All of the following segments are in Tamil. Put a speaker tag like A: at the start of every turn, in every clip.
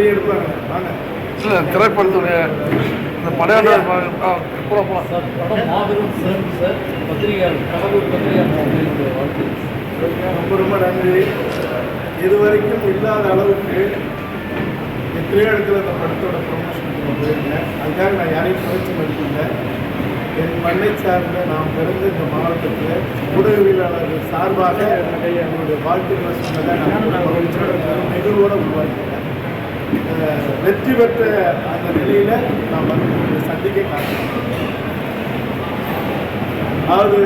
A: இவரையும் எடுப்பாங்க. வாங்க.
B: இல்லை திரைப்படத்துடைய இந்த பூரா போகலாம்
C: சார் படம் மாபெரும் சிறப்பு சார். பத்திரிகையாளர் கடலூர் பத்திரிகையாளர் வாழ்த்து
A: ரொம்ப ரொம்ப நன்றி. இதுவரைக்கும் இல்லாத அளவுக்கு எத்தனையோ இடத்துல இந்த படத்தோட ப்ரொமோஷன் போயிருந்தேன். அதுக்காக நான் யாரையும் குறைச்சி மதிக்கல. என் மண்ணை சார்ந்த நாம் பிறந்த இந்த மாவட்டத்தில் ஊடகவியலாளர்கள் சார்பாக என்னுடைய வாழ்த்துக்களை சொன்னதை நான் மகிழ்ச்சியோட நெகிழ்வோடு உருவாக்கிட்டேன் அஹ் வெற்றி பெற்ற அந்த நிலையில் நாம் வந்து சந்திக்க காரணம். அதாவது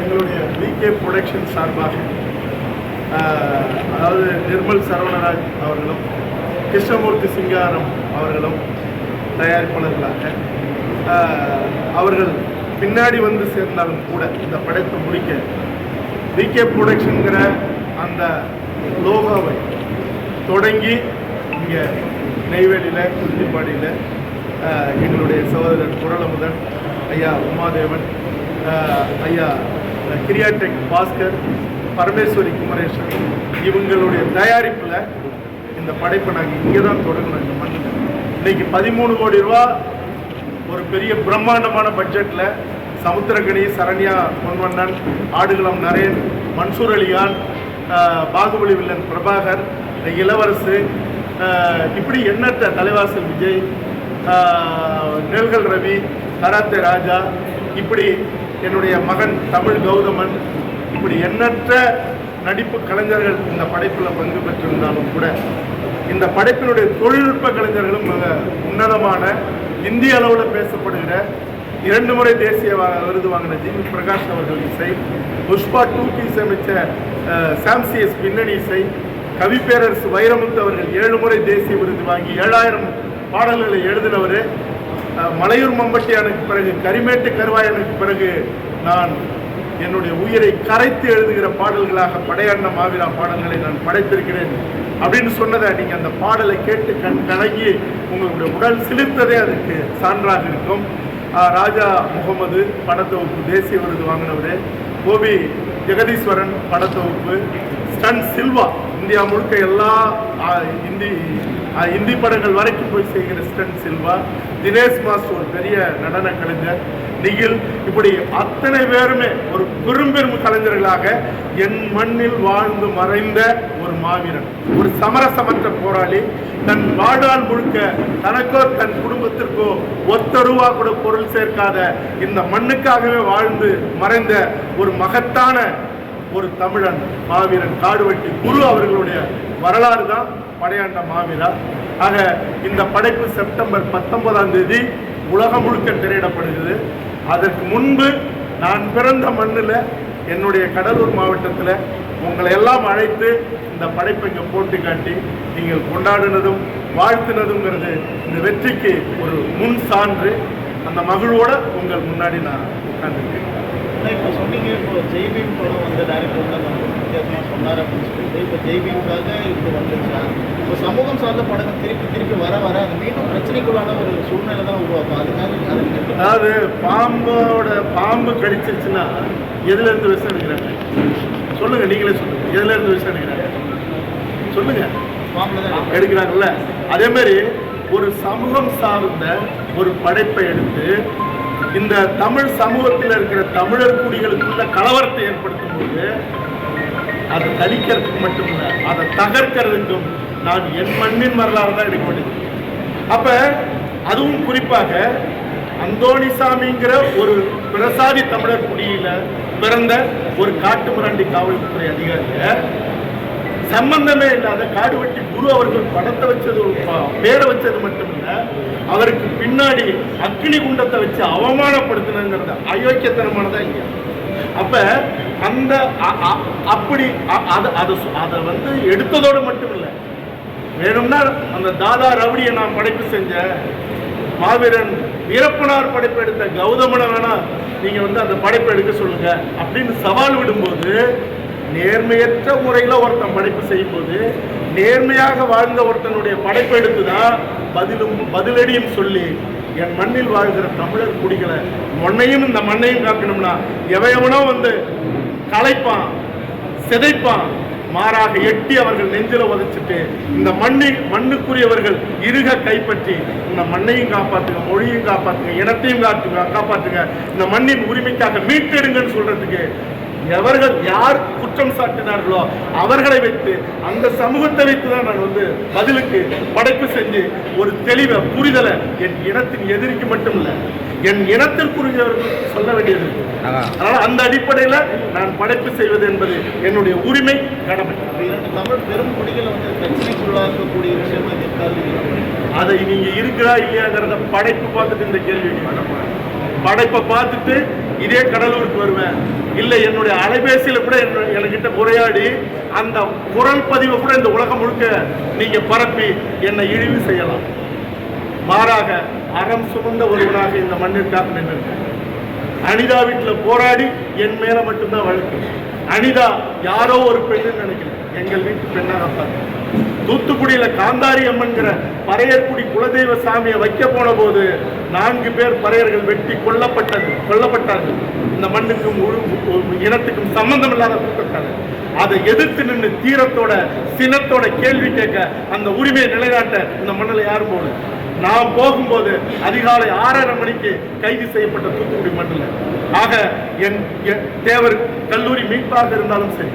A: எங்களுடைய விகே ப்ரொடக்ஷன் சார்பாக அதாவது நிர்மல் சரவணராஜ் அவர்களும் கிருஷ்ணமூர்த்தி சிங்காரம் அவர்களும் தயாரிப்பாளர்களாக அவர்கள் பின்னாடி வந்து சேர்ந்தாலும் கூட இந்த படத்தை முடிக்க விகே ப்ரொடக்ஷனுங்கிற அந்த லோகாவை தொடங்கி இங்கே நெய்வேலியில் குறிஞ்சிப்பாடியில் எங்களுடைய சகோதரர் குரலமுதன் ஐயா உமாதேவன் ஐயா கிரியாடெக் பாஸ்கர் பரமேஸ்வரி குமரேஸ்வரன் இவங்களுடைய தயாரிப்பில் இந்த படைப்பை நாங்கள் இங்கே தான் தொடங்கணும் இந்த மண்ணில். இன்றைக்கி பதிமூணு கோடி ரூபா ஒரு பெரிய பிரம்மாண்டமான பட்ஜெட்டில் சமுத்திரகனி சரண்யா பொன்வண்ணன் ஆடுகளம் நரேன் மன்சூர் அலிகான் பாகுபலி வில்லன் பிரபாகர் இளவரசு இப்படி எண்ணற்ற தலைவாசல் விஜய் நெல்கள் ரவி கராத்தே ராஜா இப்படி என்னுடைய மகன் தமிழ் கௌதமன் இப்படி எண்ணற்ற நடிப்பு கலைஞர்கள் இந்த படைப்பில் பங்கு பெற்றிருந்தாலும் கூட இந்த படைப்பினுடைய தொழில்நுட்ப கலைஞர்களும் மிக உன்னதமான இந்திய அளவில் பேசப்படுகிற இரண்டு முறை தேசிய விருது வாங்கின ஜி. வி. பிரகாஷ் அவர்கள் இசை புஷ்பா டூ இசையமைச்ச அமைச்ச சாம்சியஸ் பின்னணி இசை கவிப்பேரரசு வைரமுத்து அவர்கள் ஏழு முறை தேசிய விருது வாங்கி ஏழாயிரம் பாடல்களை எழுதினவர். மலையூர் மம்பட்டியானுக்கு பிறகு கரிமேட்டு கருவாயனுக்கு பிறகு நான் என்னுடைய உயிரை கரைத்து எழுதுகிற பாடல்களாக படையாண்ட மாவீரா பாடல்களை நான் படைத்திருக்கிறேன் அப்படின்னு சொன்னதை நீங்கள் அந்த பாடலை கேட்டு கண் கலங்கி உங்களுடைய உடல் சிலிர்த்ததே அதுக்கு சான்றாக இருக்கும். ராஜா முகமது படத்தொகுப்பு தேசிய விருது வாங்கினவர். கோபி ஜெகதீஸ்வரன் படத்தொகுப்பு. ஸ்டன் சில்வா இந்தியா முழுக்க எல்லா இந்தி இந்தி படங்கள் வரைக்கும் போய் செய்கிற ஸ்டன் சில்வா தினேஷ் மாஸ்டர் ஒரு பெரிய நடன கலைஞர் நிகில் இப்படி அத்தனை பேருமே ஒரு பெரும்பெரும் கலைஞர்களாக என் மண்ணில் வாழ்ந்து மறைந்த ஒரு மாவீரன் ஒரு சமரசமற்ற போராளி தன் வாழ்நாள் முழுக்க தனக்கோ தன் குடும்பத்திற்கோ ஒத்த ரூபா கூட பொருள் சேர்க்காத இந்த மண்ணுக்காகவே வாழ்ந்து மறைந்த ஒரு மகத்தான ஒரு தமிழன் மாவீரன் காடுவெட்டி குரு அவர்களுடைய வரலாறு தான் படையாண்ட மாவீரா. ஆக இந்த படைப்பு செப்டம்பர் பத்தொன்பதாம் தேதி உலகம் முழுக்க திரையிடப்படுகிறது. அதற்கு முன்பு நான் பிறந்த மண்ணில் என்னுடைய கடலூர் மாவட்டத்தில் உங்களை எல்லாம் அழைத்து இந்த படைப்பை இங்கே போட்டு காட்டி நீங்கள் கொண்டாடினதும் வாழ்த்தினதுங்கிறது இந்த வெற்றிக்கு ஒரு முன் சான்று அந்த மகளோட உங்கள் முன்னாடி நான் உட்கார்ந்துருக்கேன்
D: இப்போ சொன்னீங்க இப்போ ஜெய்பீம் படம் வந்து டைரக்டர் வந்து வித்தியாசமாக சொன்னார் அப்படின்னு சொல்லிட்டு இப்போ ஜெய்பீமுக்காக இது வந்துச்சா இப்போ சமூகம் சார்ந்த படங்கள் திருப்பி திருப்பி வர வர அது மீண்டும் பிரச்சனைக்குள்ளான ஒரு சூழ்நிலை தான் உருவாக்கும். அதுக்காக
A: அதாவது பாம்போட பாம்பு கடிச்சிருச்சுன்னா எதுல இருந்து விஷம் எடுக்கிறாங்க? சொல்லுங்க நீங்களே சொல்லுங்க. எதுல இருந்து விஷம் எடுக்கிறாங்க? சொல்லுங்க.
D: பாம்புல தான்.
A: எடுக்கிறாங்கல்ல. அதே மாதிரி ஒரு சமூகம் சார்ந்த ஒரு படைப்பை எடுத்து இந்த தமிழ் சமூகத்தில் இருக்கிற தமிழர் குடிகளுக்குள்ள கலவரத்தை ஏற்படுத்தும் போது அதை தளிக்கிறதுக்கு மட்டுமில்ல அதை தகர்க்கிறதுக்கும் நான் என் மண்ணின் வரலாறு தான் எடுக்க வேண்டியது. அப்ப அதுவும் குறிப்பாக அந்தோணிசாமிங்கிற ஒரு பிரசாதி தமிழர் குடியில பிறந்த ஒரு காட்டு மிராண்டி காவல்துறை அதிகாரியை சம்பந்தமே இல்லாத காடு வெட்டி குரு அவர்கள் படத்தை வச்சது பேரை வச்சது மட்டுமில்ல அவருக்கு பின்னாடி அக்னி குண்டத்தை வச்சு அவமானப்படுத்தினங்கிறது அயோக்கியத்தனமானதா இல்லையா? அப்ப அந்த அ- அ- அப்படி அதை அதை வந்து எடுத்ததோடு மட்டும் இல்லை வேணும்னா அந்த தாதா ரவுடியை நான் படைப்பு செஞ்சேன். மாவீரன் வீரப்பனார் படைப்பு எடுத்த கௌதமனை வேணா நீங்க வந்து அந்த படைப்பை எடுக்க சொல்லுங்க அப்படின்னு சவால் விடும்போது நேர்மையற்ற முறையில் ஒருத்தன் படைப்பு செய்யும்போது நேர்மையாக வாழ்ந்த ஒருத்தனுடைய படைப்பு எடுத்து தான் பதிலும் பதிலடியும் சொல்லி என் மண்ணில் வாழ்கிற தமிழர் குடிகளை மண்ணையும் இந்த மண்ணையும் காக்கணும்னா எவையவனோ வந்து களைப்பான் சிதைப்பான் மாறாக எட்டி அவர்கள் நெஞ்சில உதைச்சிட்டு இந்த மண்ணை மண்ணுக்குரியவர்கள் இருக கைப்பற்றி இந்த மண்ணையும் காப்பாத்துங்க மொழியும் காப்பாத்துங்க இனத்தையும் காத்துங்க காப்பாத்துங்க இந்த மண்ணின் உரிமைக்காக மீட்டெடுங்கன்னு சொல்றதுக்கு எவர்கள் யார் குற்றம் சாட்டினார்களோ அவர்களை வைத்து அந்த சமூகத்தை வைத்து தான் நான் வந்து பதிலுக்கு படைப்பு செஞ்சு ஒரு தெளிவை புரிதலை என் இனத்தின் எதிரிக்கு மட்டும் இல்லை என் இனத்திற்குரியவர்கள் சொல்ல வேண்டியது. அதனால அந்த அடிப்படையில் நான் படைப்பு செய்வது என்பது என்னுடைய உரிமை கடமை
D: தமிழ் பெரும் குடிகளை வந்து பிரச்சனைக்குள்ளாக்கக்கூடிய விஷயம்
A: அதை நீங்க இருக்கிறா இல்லையாங்கிறத படைப்பு பார்த்துட்டு இந்த கேள்வி. படைப்பை பார்த்துட்டு இதே கடலூருக்கு வருவேன். இல்லை என்னுடைய அலைபேசியில் கூட என்கிட்ட உரையாடி அந்த குரல் பதிவை கூட இந்த உலகம் முழுக்க நீங்க பரப்பி என்னை இழிவு செய்யலாம். மாறாக அறம் சுமந்த ஒருவனாக இந்த மண்ணிற்காக நின்றிருக்கேன். அனிதா வீட்டில் போராடி என் மேல மட்டும்தான் வழக்கு. அனிதா யாரோ ஒரு பெண்ணுன்னு நினைக்கிறேன். எங்கள் வீட்டு பெண்ணாக பார்த்தேன் தூத்துக்குடியில காந்தாரி அம்மன்கிற பறையர்குடி குலதெய்வ சாமியை வைக்க போன போது நான்கு பேர் பறையர்கள் வெட்டி கொல்லப்பட்டது கொல்லப்பட்டார்கள். இந்த மண்ணுக்கும் இனத்துக்கும் சம்பந்தம் இல்லாத கூட்டத்தால் அதை எதிர்த்து நின்று தீரத்தோட சினத்தோட கேள்வி கேட்க அந்த உரிமையை நிலைநாட்ட இந்த மண்ணில் யாரும் போகல நான் போகும்போது அதிகாலை ஆறரை மணிக்கு கைது செய்யப்பட்ட தூத்துக்குடி மண்ணில். ஆக என் தேவர் கல்லூரி மீட்பாக இருந்தாலும் சரி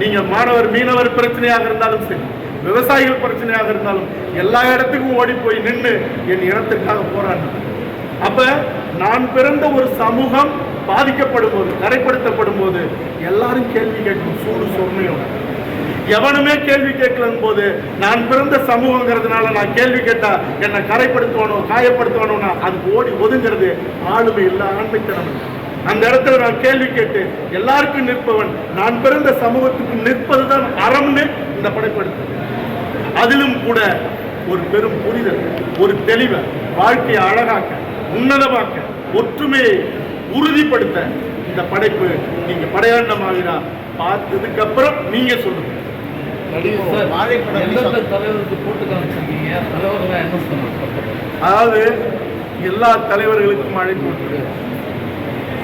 A: நீங்க மாணவர் மீனவர் பிரச்சனையாக இருந்தாலும் சரி விவசாயிகள் பிரச்சனையாக இருந்தாலும் எல்லா இடத்துக்கும் ஓடி போய் நின்று என் இனத்திற்காக போராடினார் அப்ப நான் பிறந்த ஒரு சமூகம் பாதிக்கப்படும் போது கரைப்படுத்தப்படும் போது எல்லாரும் கேள்வி கேட்கும் சூடு சொன்னையோட எவனுமே கேள்வி கேட்கலன் போது நான் பிறந்த சமூகங்கிறதுனால நான் கேள்வி கேட்டா என்னை கரைப்படுத்தணும் காயப்படுத்தணும்னா அது ஓடி ஒதுங்கிறது ஆளுமை இல்லை ஆண்மைத்தனம் அந்த இடத்துல நான் கேள்வி கேட்டு எல்லாருக்கும் நிற்பவன் நான் பிறந்த சமூகத்துக்கு நிற்பதுதான் அறம்னு இந்த படைப்படுத்து அதிலும் கூட ஒரு பெரும் புரிதல் ஒரு தெளிவை வாழ்க்கையை அழகாக்க உன்னதமாக்க ஒற்றுமையை உறுதிப்படுத்த இந்த படைப்பு நீங்க படையாண்டமாகிறா பார்த்ததுக்கு அப்புறம் நீங்க சொல்லுங்க. அதாவது எல்லா தலைவர்களுக்கும் அழைப்பு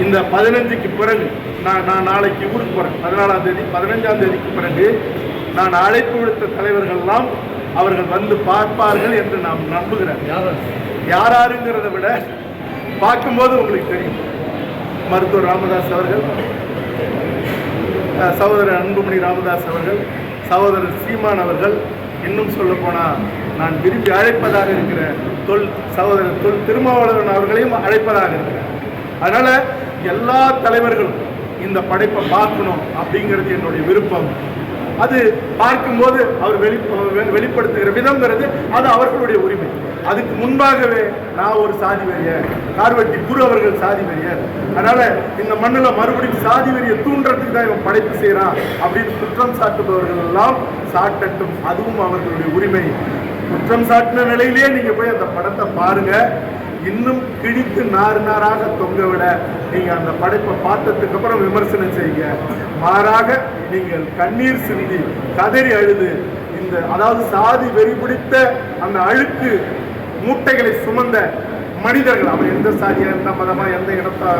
A: இந்த பதினஞ்சுக்கு பிறகு நான் நான் நாளைக்கு ஊருக்கு போறேன். பதினாலாம் தேதி பதினஞ்சாம் தேதிக்கு பிறகு நான் அழைப்பு விடுத்த தலைவர்கள்லாம் அவர்கள் வந்து பார்ப்பார்கள் என்று நாம் நம்புகிறேன்
C: யார்
A: யாருங்கிறத விட பார்க்கும்போது உங்களுக்கு தெரியும். மருத்துவர் ராமதாஸ் அவர்கள் சகோதரர் அன்புமணி ராமதாஸ் அவர்கள் சகோதரர் சீமான் அவர்கள் இன்னும் சொல்ல நான் விரும்பி அழைப்பதாக இருக்கிற தொல் சகோதரர் தொல் திருமாவளவன் அவர்களையும் அழைப்பதாக இருக்கிறேன். அதனால் எல்லா தலைவர்களும் இந்த படைப்பை பார்க்கணும் அப்படிங்கிறது என்னுடைய விருப்பம். அது பார்க்கும்போது அவர் வெளி வெளிப்படுத்துகிற விதம்ங்கிறது அது அவர்களுடைய உரிமை. அதுக்கு முன்பாகவே நான் ஒரு சாதி வெறியர் கார்வட்டி குரு அவர்கள் சாதி வெறியர் அதனால இந்த மண்ணில் மறுபடியும் சாதி வெறியை தூண்டுறதுக்கு தான் இவன் படைப்பு செய்கிறான் அப்படின்னு குற்றம் சாட்டுபவர்கள் எல்லாம் சாட்டட்டும். அதுவும் அவர்களுடைய உரிமை. குற்றம் சாட்டின நிலையிலேயே நீங்க போய் அந்த படத்தை பாருங்க. இன்னும் கிழித்து நார் நாராக தொங்க விட நீங்கள் அந்த படைப்பை பார்த்ததுக்கு அப்புறம் விமர்சனம் செய்யுங்க. மாறாக நீங்கள் கண்ணீர் சிந்தி கதறி அழுது இந்த அதாவது சாதி வெறி பிடித்த அந்த அழுக்கு மூட்டைகளை சுமந்த மனிதர்கள். அவன் எந்த சாதியா எந்த மதமா எந்த இடத்தா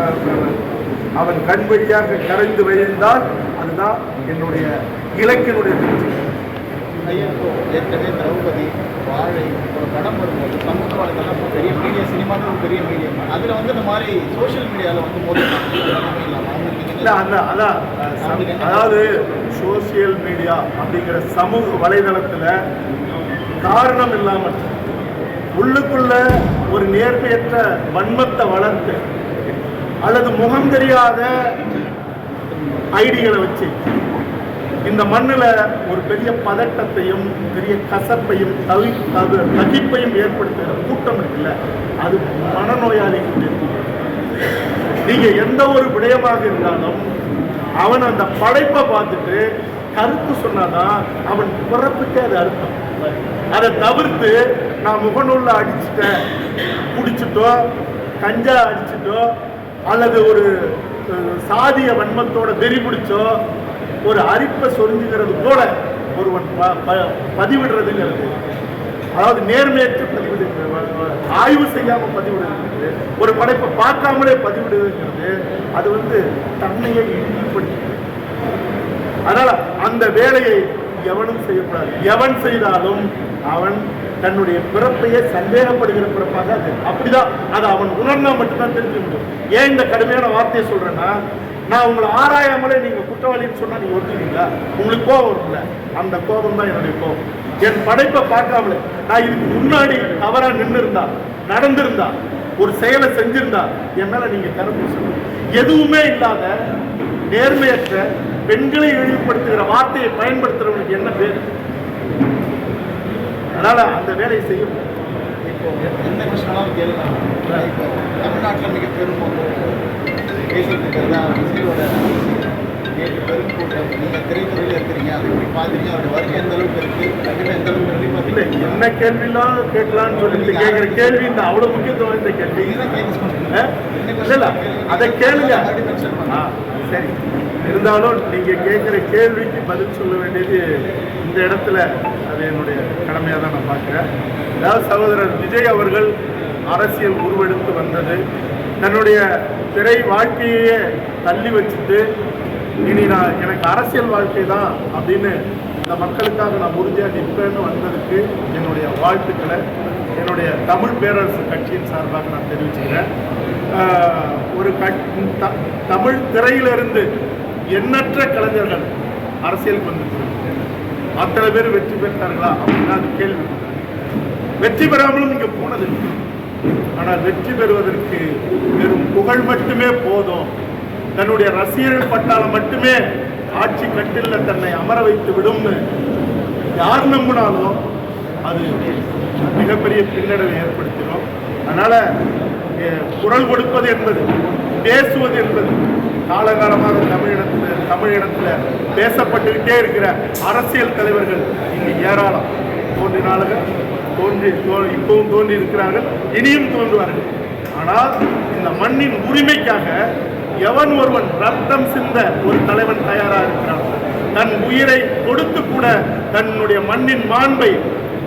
A: அவன் கண் வழியாக கரைந்து விழுந்தால் அதுதான் என்னுடைய இலக்கினுடைய
D: ஏற்கனவே திரௌபதி வாழை ஒரு படம் வரும்போது சமூக வலைதளம் பெரிய மீடியா சினிமான்னு ஒரு பெரிய மீடியா. அதில் வந்து இந்த மாதிரி சோஷியல் மீடியாவில் வந்து
A: இல்ல அந்த அதான் அதாவது சோசியல் மீடியா அப்படிங்கிற சமூக வலைதளத்துல காரணம் இல்லாமல் உள்ளுக்குள்ள ஒரு நேர்மையற்ற வன்மத்தை வளர்த்து அல்லது முகம் தெரியாத ஐடிகளை வச்சு இந்த மண்ணில் ஒரு பெரிய பதட்டத்தையும் பெரிய கசப்பையும் தவி அது தகிப்பையும் ஏற்படுத்துகிற கூட்டம் இருக்குல்ல அது மனநோயாளிகள் நீங்கள் எந்த ஒரு விடயமாக இருந்தாலும் அவன் அந்த படைப்பை பார்த்துட்டு கருத்து சொன்னாதான் அவன் பிறப்புக்கே அது அர்த்தம். அதை தவிர்த்து நான் முகநூல்ல அடிச்சுட்டேன் குடிச்சிட்டோ கஞ்சா அடிச்சிட்டோ அல்லது ஒரு சாதிய வன்மத்தோட வெறி பிடிச்சோ ஒரு அரிப்பை சொரிஞ்சுக்கிறது போல ஒருவன் ப- ப- பதிவிடுறதுங்கிறது. அதாவது நேர்மையற்று பதிவிடுங்கிறது ஆய்வு செய்யாம பதிவிடுங்கிறது ஒரு படைப்பை பார்க்காமலே பதிவிடுங்கிறது அது வந்து தன்மையை இழிவுபடுத்துகிறது. அதனால அந்த வேலையை எவனும் செய்யக்கூடாது. எவன் செய்தாலும் அவன் தன்னுடைய பிறப்பையே சந்தேகப்படுகிற பிறப்பாக அது. அப்படிதான். அதை அவன் உணர்ந்தா மட்டும்தான் தெரிஞ்சு முடியும். ஏன் இந்த கடுமையான வார்த்தையை சொல்றேன்னா நான் உங்களை ஆராயாமலே நீங்க குற்றவாளின்னு சொன்னா நீங்க ஒத்துக்கிறீங்களா உங்களுக்கு கோபம் இருக்குல்ல அந்த கோபம் தான் என்னுடைய கோபம். என் படைப்பை பார்க்காமலே நான் இதுக்கு முன்னாடி தவறா நின்று இருந்தா நடந்திருந்தா ஒரு செயலை செஞ்சிருந்தா என்னால நீங்க கருப்பு எதுவுமே இல்லாத நேர்மையற்ற பெண்களை இழிவுபடுத்துகிற வார்த்தையை பயன்படுத்துறவனுக்கு என்ன பேர்? அதனால அந்த வேலையை செய்யும்
D: இப்போ எந்த விஷயம்னாலும் கேட்கலாம் இப்போ தமிழ்நாட்டில் மிக பெரும் பேசிட்டு இருக்கிறதா விஜயோட நேற்று பெரும் கூட்டம் நீங்கள் திரைத்துறையில் இருக்கிறீங்க அதை எப்படி பார்க்குறீங்க அவருடைய வருகை எந்த அளவுக்கு இருக்குது கண்டிப்பாக எந்த அளவுக்கு இருக்குது
A: இல்ல என்ன கேள்விலாம் கேட்கலாம்னு சொல்லிட்டு கேட்குற கேள்வி இந்த அவ்வளோ முக்கியத்துவம் இந்த கேள்வி.
D: இதுதான்
A: அதை கேளுங்க. சரி. இருந்தாலும் நீங்கள் கேட்குற கேள்விக்கு பதில் சொல்ல வேண்டியது இந்த இடத்துல அது என்னுடைய கடமையாக தான் நான் பார்க்குறேன். அதாவது சகோதரர் விஜய் அவர்கள் அரசியல் உருவெடுத்து வந்தது. தன்னுடைய திரை வாழ்க்கையே தள்ளி வச்சுட்டு இனி நான் எனக்கு அரசியல் வாழ்க்கை தான் அப்படின்னு இந்த மக்களுக்காக நான் உறுதியாக நிற்பேன்னு வந்ததுக்கு என்னுடைய வாழ்த்துக்களை என்னுடைய தமிழ் பேரரசு கட்சியின் சார்பாக நான் தெரிவிச்சுக்கிறேன். ஆஹ் ஒரு கட் தமிழ் திரையிலிருந்து எண்ணற்ற கலைஞர்கள் அரசியலுக்கு வந்துருக்காங்க அத்தனை பேர் வெற்றி பெற்றார்களா அப்படின்னா அது கேள்வி. வெற்றி பெறாமலும் இங்க போனது இல்லை. ஆனால் வெற்றி பெறுவதற்கு வெறும் புகழ் மட்டுமே போதும். தன்னுடைய ரசிகர்கள் பட்டாலும் மட்டுமே ஆட்சி கட்டில தன்னை அமர வைத்து விடும்னு யார் நம்பினாலும் அது மிகப்பெரிய பின்னடைவை ஏற்படுத்திடும். அதனால குரல் கொடுப்பது என்பது பேசுவது என்பது காலகாலமாக தமிழிடத்தில் தமிழிடத்தில் பேசப்பட்டுக்கிட்டே இருக்கிற அரசியல் தலைவர்கள் இங்கு ஏராளம். தோன்றினார்கள் தோன்றி தோ- இப்பவும் தோன்றி இருக்கிறார்கள் இனியும் தோன்றுவார்கள். ஆனால் இந்த மண்ணின் உரிமைக்காக எவன் ஒருவன் ரத்தம் சிந்த ஒரு தலைவன் தயாராக இருக்கிறான்? தன் உயிரை கொடுத்து கூட தன்னுடைய மண்ணின் மாண்பை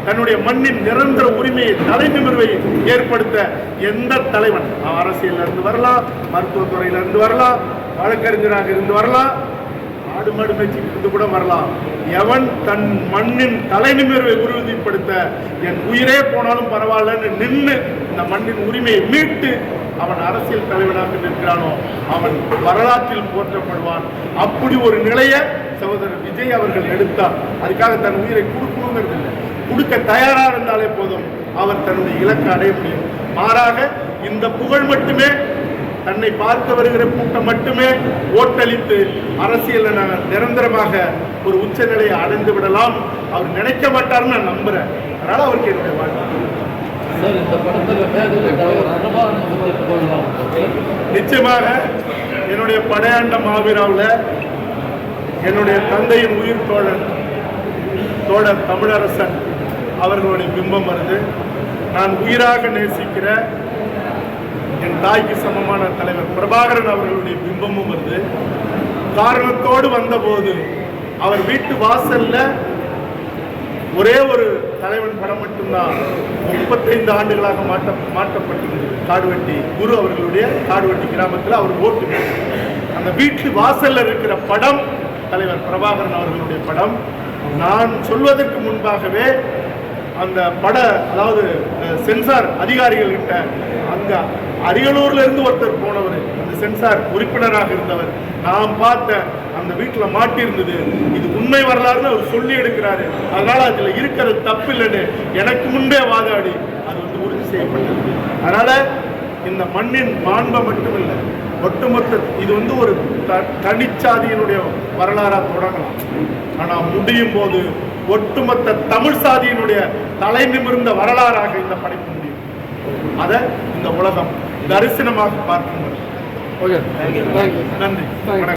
A: தன்னுடைய மண்ணின் நிரந்தர உரிமையை தலைநிமிர்வை ஏற்படுத்த எந்த தலைவன்? அவன் இருந்து வரலாம் மருத்துவத்துறையில இருந்து வரலாம் வழக்கறிஞராக இருந்து வரலாம் ஆடு மாடு மேய்ச்சிட்டு இருந்து கூட வரலாம். எவன் தன் மண்ணின் தலைநிமிர்வை உறுதிப்படுத்த என் உயிரே போனாலும் பரவாயில்லன்னு நின்று இந்த மண்ணின் உரிமையை மீட்டு அவன் அரசியல் தலைவனாக நிற்கிறானோ அவன் வரலாற்றில் போற்றப்படுவான். அப்படி ஒரு நிலையை சகோதரர் விஜய் அவர்கள் எடுத்தார். அதுக்காக தன் உயிரை கொடுக்கணுங்கிறது இல்லை. கொடுக்க தயாரா இருந்தாலே போதும். அவர் தன்னுடைய இலக்கை அடைய முடியும். மாறாக இந்த புகழ் மட்டுமே தன்னை பார்க்க வருகிற கூட்டம் மட்டுமே ஓட்டளித்து அரசியல் நிரந்தரமாக ஒரு உச்சநிலையை அடைந்து விடலாம். அவர் நினைக்க மாட்டார்னு நான் நம்புறேன். அதனால அவருக்கு என்னுடைய வாழ்க்கை
C: சார் இந்த படத்தில்
A: நிச்சயமாக என்னுடைய படையாண்ட மாவீராவில் என்னுடைய தந்தையின் உயிர் தோழன் தோழர் தமிழரசன் அவர்களுடைய பிம்பம் வருது. நான் உயிராக நேசிக்கிற என் தாய்க்கு சமமான தலைவர் பிரபாகரன் அவர்களுடைய பிம்பமும் வருது. காரணத்தோடு வந்தபோது அவர் வீட்டு வாசல்ல ஒரே ஒரு தலைவன் படம் மட்டும்தான் முப்பத்தைந்து ஆண்டுகளாக மாட்ட மாற்றப்பட்டிருந்தது. காடுவெட்டி குரு அவர்களுடைய காடுவெட்டி கிராமத்தில் அவர் ஓட்டு அந்த வீட்டு வாசல்ல இருக்கிற படம் தலைவர் பிரபாகரன் அவர்களுடைய படம் நான் சொல்வதற்கு முன்பாகவே அந்த பட அதாவது சென்சார் அதிகாரிகள் கிட்ட அங்க அரியலூர்ல இருந்து ஒருத்தர் போனவர் அந்த சென்சார் உறுப்பினராக இருந்தவர் நாம் பார்த்த அந்த வீட்டில் மாட்டியிருந்தது. இது உண்மை வரலாறுன்னு அவர் சொல்லி எடுக்கிறாரு. அதனால அதுல இருக்கிறது தப்பு இல்லைன்னு எனக்கு முன்பே வாதாடி அது வந்து உறுதி செய்யப்பட்டது. அதனால இந்த மண்ணின் மாண்பை மட்டும் இல்லை ஒட்டுமொத்த இது வந்து ஒரு த- தனிச்சாதியினுடைய வரலாறா தொடங்கலாம். ஆனா முடியும் போது ஒட்டுமொத்த தமிழ் சாதியினுடைய தலை நிமிர்ந்த வரலாறாக இந்த படைப்பு முடியும். அதை இந்த உலகம் தரிசனமாக பார்க்கும்
B: ஓகே.
A: நன்றி. வணக்கம்.